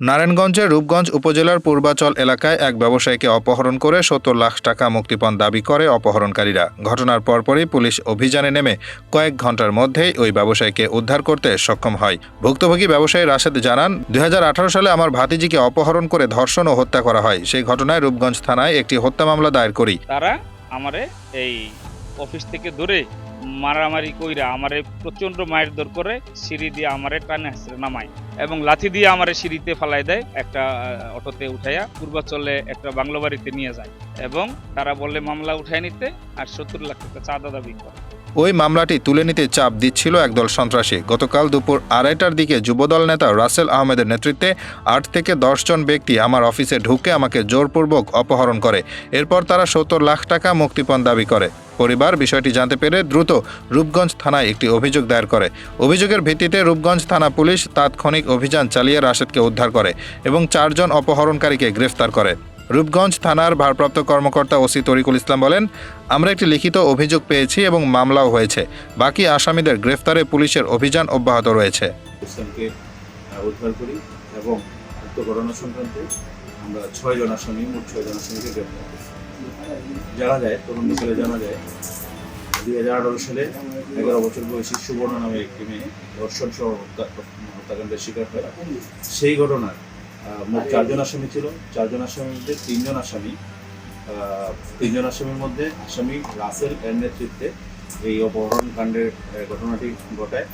নারায়ণগঞ্জের রূপগঞ্জ উপজেলার পূর্বাচল এলাকায় এক ব্যবসায়ীকে অপহরণ করে সত্তর লাখ টাকা মুক্তিপণ দাবি করে অপহরণকারীরা। ঘটনার পরপরই পুলিশ অভিযানে নেমে কয়েক ঘণ্টার মধ্যেই ওই ব্যবসায়ীকে উদ্ধার করতে সক্ষম হয়। ভুক্তভোগী ব্যবসায়ী রাশেদ জানান, দুই হাজার আঠারো সালে আমার ভাতিজিকে অপহরণ করে ধর্ষণ ও হত্যা করা হয়। সেই ঘটনায় রূপগঞ্জ থানায় একটি হত্যা মামলা দায়ের করি। তারা আমারে এই অফিস থেকে ধরে মারামারি কইরা আমারে প্রচণ্ড মায়ের দর করে সিঁড়ি দিয়ে আমারে টানে হাসড়ে নামাই এবং লাথি দিয়ে আমারে সিঁড়িতে ফালাই দেয় একটা অটোতে উঠাইয়া পূর্বাচলে একটা বাংলো বাড়িতে নিয়ে যায়। এবং তারা বললে মামলা উঠায় নিতে আর সত্তর লাখ টাকা চাঁদা দাবি করে। ওই মামলাটি তুলে নিতে চাপ দিচ্ছিল একদল সন্ত্রাসী। গতকাল দুপুর আড়াইটার দিকে যুবদল নেতা রাসেল আহমেদের নেতৃত্বে আট থেকে জন ব্যক্তি আমার অফিসে ঢুকে আমাকে জোরপূর্বক অপহরণ করে। এরপর তারা সত্তর লাখ টাকা মুক্তিপণ দাবি করে। পরিবার বিষয়টি জানতে পেরে দ্রুত রূপগঞ্জ থানায় একটি অভিযোগ দায়ের করে। অভিযোগের ভিত্তিতে রূপগঞ্জ থানা পুলিশ তাৎক্ষণিক অভিযান চালিয়ে রাশেদকে উদ্ধার করে এবং চারজন অপহরণকারীকে গ্রেফতার করে। রূপগঞ্জ থানার ভারপ্রাপ্ত কর্মকর্তা ওসি তরিকুল ইসলাম বলেন আমরা একটি লিখিত অভিযোগ পেয়েছি এবং মামলাও হয়েছে। বাকি আসামিদের গ্রেফতারে পুলিশের অভিযান অব্যাহত রয়েছে। উদ্ধার করি এবং সংক্রান্তে আমরা ছয়জন আসামি মোট ছয়জন আসামিকে গ্রেপ্তার করি। জানা যায় তরুণ জানা যায় দুই হাজার আঠারো সালে এগারো বছর বয়সী সুবর্ণ নামে একটি মেয়ে ধর্ষণ সহ হত্যাকাণ্ডের শিকার হয়। সেই ঘটনার আহ, মোট চারজন আসামি ছিল। চারজন আসামির মধ্যে তিনজন আসামি। তিনজন আসামির মধ্যে আসামি রাসেল এর নেতৃত্বে এই অপহরণ কাণ্ডের ঘটনাটি ঘটায়।